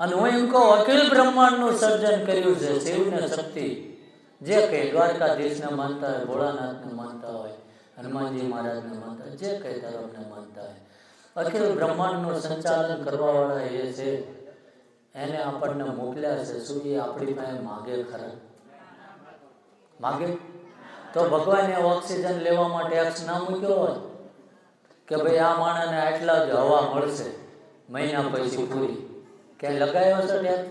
અને હું કહું, અખિલ બ્રહ્માંડનું સર્જન કર્યું છે, શિવને શક્તિ. જે કહે, દ્વારકાધીશને માનતા હોય, ભોળાનાથને માનતા હોય, હનુમાનજી મહારાજને માનતા હોય, જે કહે, તરફને માનતા હોય. અખિલ બ્રહ્માંડનું સંચાલન કરવાવાળા એ છે, એને આપણને મોકલ્યા છે, શું એ આપણી પાસે માગે ખરા? માગે? તો ભગવાને ઓક્સિજન લેવા માટે ટેક્સ ના મૂક્યો હોય, કે ભાઈ આ માણસને આટલા જ હવા મળશે, મહિના પછી પૂરી. ક્યાંય લગાવ્યો છે ને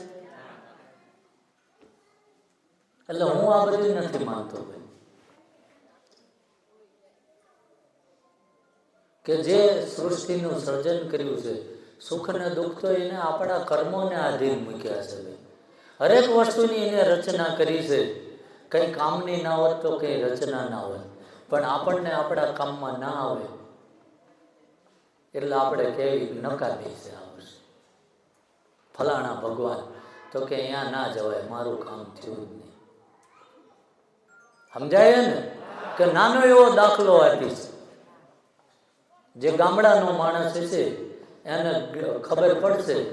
એટલે હું આ બધું નથી માનતો કે જે સૃષ્ટિનું સર્જન કર્યું છે, સુખ ને દુઃખ તો એને આપણા કર્મોને આધીન મૂક્યા છે ભાઈ હરેક વસ્તુની એને રચના કરી છે. કંઈ કામની ના હોત તો કંઈ રચના ના હોય. પણ આપણને આપણા કામમાં ના આવે. એટલે આપણે કેવી નકામી છે ફલાણા ભગવાન, તો કે અહીંયા ના જવાય, મારું કામ થયું જ નહીં. સમજાય ને? કે નાનો એવો દાખલો આપીશ. જે ગામડાનો માણસ છે એને ખબર પડશે.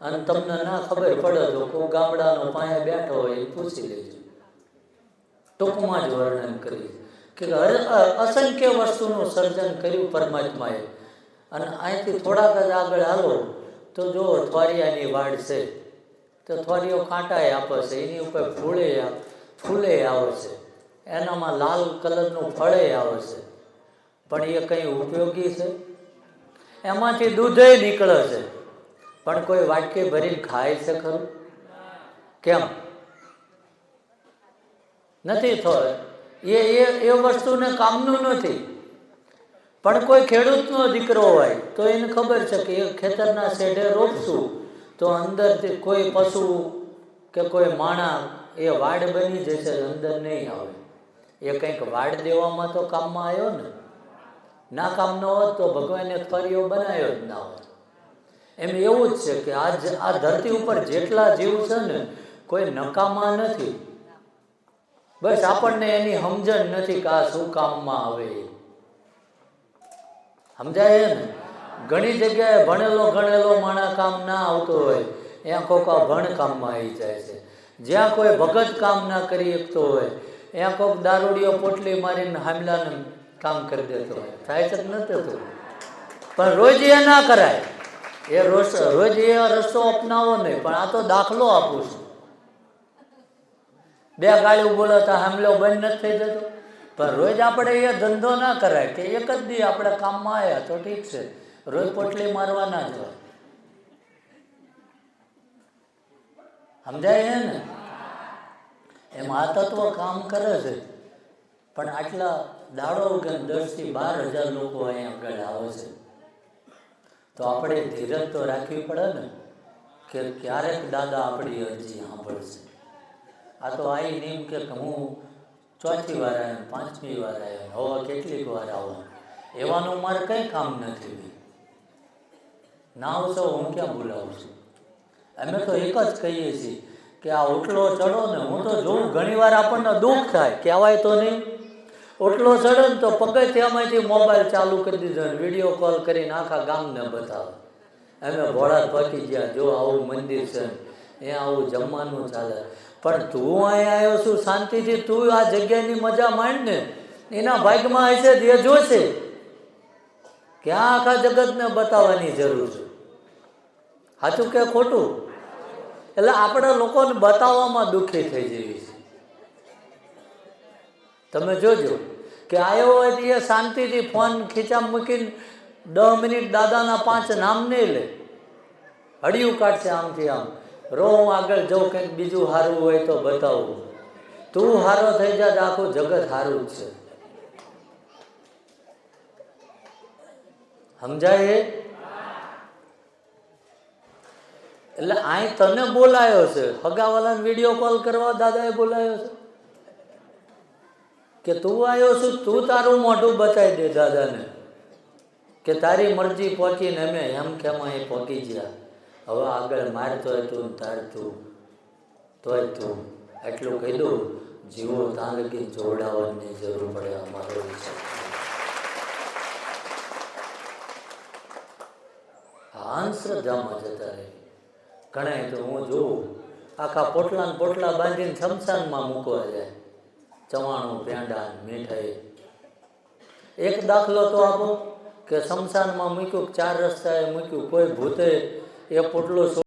અને તમને ના ખબર પડે તો કોઈ ગામડાનો પાયા બેઠો હોય એ પૂછી લેજો. ટૂંકમાં જ વર્ણન કરી કે અસંખ્ય વસ્તુનું સર્જન કર્યું પરમાત્માએ. અને અહીંથી થોડાક જ આગળ હાલો. તો જો થવારિયાની વાડ છે, તો થવારીઓ કાંટાએ આપે છે, એની ઉપર ફૂલે ફૂલે આવે છે. એનામાં લાલ કલરનું ફળે આવે છે. પણ એ કંઈ ઉપયોગી છે? એમાંથી દૂધે નીકળે છે. પણ કોઈ વાટકે ભરીને ખાય છે ખરું? કેમ? નથી થયો એ એ એ વસ્તુને કામનું નથી. પણ કોઈ ખેડૂતનો દીકરો હોય તો એને ખબર છે કે એ ખેતરના શેઢે રોપશું તો અંદરથી કોઈ પશુ કે કોઈ માણા એ વાડ બની જશે અંદર નહીં આવે. એ કંઈક વાડ દેવામાં તો કામમાં આવ્યો ને. ના કામ ન હોત તો ભગવાને ફરીઓ બનાવ્યો જ ના હોત. એમ એવું જ છે કે આ આ ધરતી ઉપર જેટલા જીવ છે ને, કોઈ નકામા નથી. બસ આપણને એની સમજણ નથી કે આ શું કામમાં આવે. સમજાય ને? ઘણી જગ્યાએ ભણેલો ગણેલો માણા કામ ના આવતો હોય ત્યાં કોઈક ભણ કામમાં આવી જાય છે. જ્યાં કોઈ ભગત કામ ના કરી શકતો હોય ત્યાં કોઈક દારૂડીઓ પોટલી મારીને હામલાને કામ કરી દેતો હોય. થાય છે નથી થતું? પણ રોજ એ ના કરાય. એ રોજ રોજ એ રસ્તો અપનાવો નહીં, પણ આ તો દાખલો આપું છું. બે ગાળીઓ બોલો તો હામલો બંધ નથી થઈ જતો પણ રોજ આપણે એ ધંધો ના કરાય કે એક જ દી આપણે કામમાં આવ્યા તો ઠીક છે. રોજ પોટલી મારવા ના જ હોય. સમજાય છે ને? એમ આ તત્વ કામ કરે છે. પણ આટલા દાડો વગર દસથી બાર હજાર લોકો અહીંયા આગળ આવે છે. તો આપણે ધીરજ તો રાખવી પડે ને કે ક્યારેક દાદા આપણી અરજી સાંભળશે. આ તો આઈ નિયમ કે હું ચોથી વાર આવ્યો પાંચમી વાર આવ્યો હવે કેટલીક વાર આવો. એવાનું મારે કંઈ કામ નથી ના આવશો હું ક્યાં બોલાવું છું? અમે તો એક જ કહીએ છીએ કે આ ઓટલો ચડો ને હું તો જોઉં ઘણી વાર આપણને દુઃખ થાય કહેવાય તો નહીં. ઓટલો ચડે ને તો પગથિયામાંથી મોબાઈલ ચાલુ કરી દીધો ને વીડિયો કોલ કરીને આખા ગામને બતાવે. અમે ભોળા પકી ગયા જો આવું મંદિર છે એ આવું જમવાનું ચાલે. પણ તું અહીંયા આવ્યો છું શાંતિથી તું આ જગ્યાની મજા માંડ ને. એના ભાગમાં હશે એ જોશે. ક્યાં આખા જગતને બતાવવાની જરૂર છે. સાચું કે ખોટું? એટલે આપણે લોકોને બતાવવામાં દુઃખી થઈ જઈએ છે તમે જોજો કે આવ્યો હોય તો એ શાંતિથી ફોન ખીચા મૂકીને દસ મિનિટ દાદાના પાંચ નામ નહીં લે. હડિયું કાઢશે આમથી આમ. રો હું આગળ જાઉં કંઈક બીજું સારું હોય તો બતાવું. તું સારો થઈ જા આખું જગત સારું છે. સમજાય એટલે અહીં તને બોલાયો છે. હગાવાલાને વીડિયો કોલ કરવા દાદાએ બોલાયો છે. કે તું આવ્યો છું, તું તારું મોઢું બતાવી દે દાદાને. કે તારી મરજી પહોંચીને અમે એમ કેમ અહીં પહોંચી ગયા. હવે આગળ મારે તોય તું તાર તું તોય તું એટલું કહી દઉં જીવો ત્યાં લગી જોડાવાની જરૂર પડે અમારો વિચાર અંધશ્રદ્ધામાં જતા રહે. ઘણા તો હું જોઉં, આખા પોટલા પોટલા બાંધીને શમશાનમાં મૂકવા જાય. ચવાણું, પેંડા, મીઠાઈ. એક દાખલો તો આપો, કે શમશાનમાં મૂક્યું ચાર રસ્તાએ મૂક્યું, કોઈ ભૂતે એ પોટલો